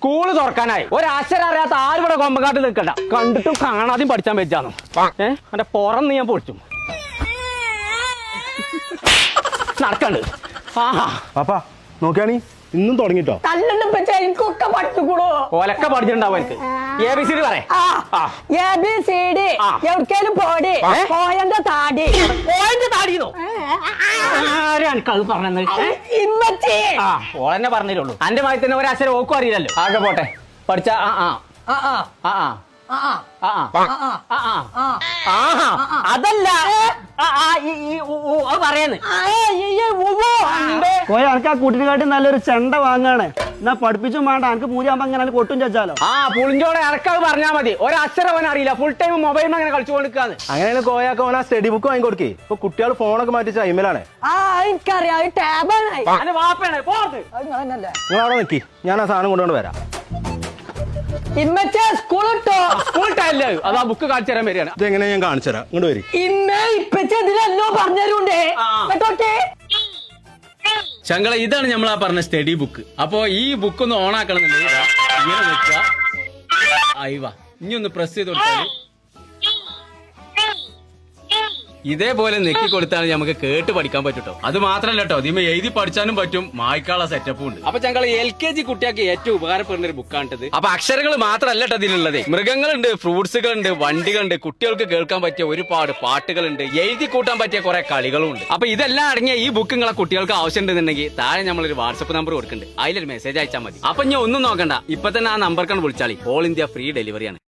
School തുറക്കാനായി. ഒരക്ഷരം അറിയാത്ത ആരും ഇവിടെ കൊമ്പക്കാട്ട് നിൽക്കണ്ട. കണ്ടിട്ടും കാണാതെയും പഠിച്ചാൻ വെച്ചാന്ന് ഏഹ് എന്റെ പുറന്ന് ഞാൻ പൊളിച്ചു. നടക്കണ്ട്. ആഹാ പാപ്പാ നോക്കിയാണി? ഇന്നും തുടങ്ങിട്ടോ? എനിക്കൊക്കെ പഠിച്ചുകൂടോ പഠിച്ചിട്ടുണ്ടാവും എനിക്ക്. എ ബി സി ഡി പറയേ ആ. ആ. എ ബി സി ഡി എവിടേലും പോടി? പോയന്റെ താടി. താടിയോ ഓളെന്നെ പറഞ്ഞിട്ടുള്ളൂ അന്റെ മാതിരി തന്നെ ഒരാശരം ഓക്കും അറിയില്ലല്ലോ ആകെ പോട്ടെ പഠിച്ച ആ ആ അതല്ല പറയാന്ന് കൂട്ടിനെക്കാട്ടി നല്ലൊരു ചെണ്ട വാങ്ങാണ് എന്നാ പഠിപ്പിച്ചും വേണ്ട എനിക്ക് പൂജയാകുമ്പോ അങ്ങനെ കൊട്ടും ചച്ചാലോ. ആ പുളിഞ്ചോടെ ഇറക്കാത് പറഞ്ഞാൽ മതി. ഒരക്ഷരം അവൻ അറിയില്ല. ഫുൾ ടൈം മൊബൈൽ അങ്ങനെ കളിച്ചു കൊടുക്കാന്ന് അങ്ങനെയാണ് കോയാക്ക് ഓന ആ സ്റ്റഡി ബുക്ക് വാങ്ങി കൊടുക്കേ. ഇപ്പൊ കുട്ടികൾ ഫോണൊക്കെ മാറ്റിച്ച അയിമലാണ്. ആ എനിക്കറിയാം. ടാബാണ് അന്റെ വാപ്പയാണ്. പോർത്ത് അവിടെ നിൽക്കി ഞാൻ ആ സാധനം കൊണ്ടുകൊണ്ട് വരാം. ഇമ്മച്ചി സ്കൂൾ ഇട്ടോ? ഫുൾ ടൈം അത് ആ ബുക്ക് കാണിച്ചു തരാൻ വരികയാണ്. ഇത് ഞാൻ കാണിച്ചു തരാം? ഇങ്ങോട്ട് വരും. ഇമ്മ ഇപ്പച്ചി ഇതിലെല്ലോ പറഞ്ഞുതരുണ്ടേ? ആ. ശങ്കള ഇതാണ് നമ്മൾ ആ പറഞ്ഞ സ്റ്റഡി ബുക്ക് അപ്പോ ഈ ബുക്ക് ഒന്ന് ഓൺ ആക്കണം എന്നുണ്ടെങ്കിൽ ഇതാ, ഇങ്ങനെ വെക്കുക. ഇനി ഒന്ന് പ്രസ് ചെയ്ത് കൊടുത്താൽ ഇതേപോലെ നെക്കി കൊടുത്താണ് നമുക്ക് കേട്ട് പഠിക്കാൻ പറ്റൂട്ടോ. അത് മാത്രല്ല കേട്ടോ ഇതിമ എഴുതി പഠിച്ചാനും പറ്റും മായ്ക്കാനുള്ള സെറ്റപ്പും ഉണ്ട്. അപ്പൊ ഞങ്ങൾ എൽ കെ ജി കുട്ടിയാക്കി ഏറ്റവും ഉപകാരപ്പെടുന്ന ഒരു ബുക്കാണിട്ടത് അപ്പൊ അക്ഷരങ്ങൾ മാത്രമല്ല കേട്ടോ ഇതിലുള്ളത്. മൃഗങ്ങളുണ്ട് ഫ്രൂട്ട്സുകളുണ്ട് വണ്ടികളുണ്ട് കുട്ടികൾക്ക് കേൾക്കാൻ പറ്റിയ ഒരുപാട് പാട്ടുകളുണ്ട് എഴുതി കൂട്ടാൻ പറ്റിയ കുറെ കളികളും ഉണ്ട്. അപ്പൊ ഇതെല്ലാം അടങ്ങിയ ഈ ബുക്ക് നിങ്ങളെ കുട്ടികൾക്ക് ആവശ്യമുണ്ടെന്നുണ്ടെങ്കിൽ താഴെ നമ്മൾ ഒരു വാട്സപ്പ് നമ്പർ കൊടുക്കുന്നുണ്ട്. അതിലൊരു മെസ്സേജ് അയച്ചാൽ മതി. അപ്പൊ ഞാൻ ഒന്നും നോക്കണ്ട ഇപ്പൊ തന്നെ ആ നമ്പർക്കാണ് വിളിച്ചാളി. All India free ഡെലിവറിയാണ്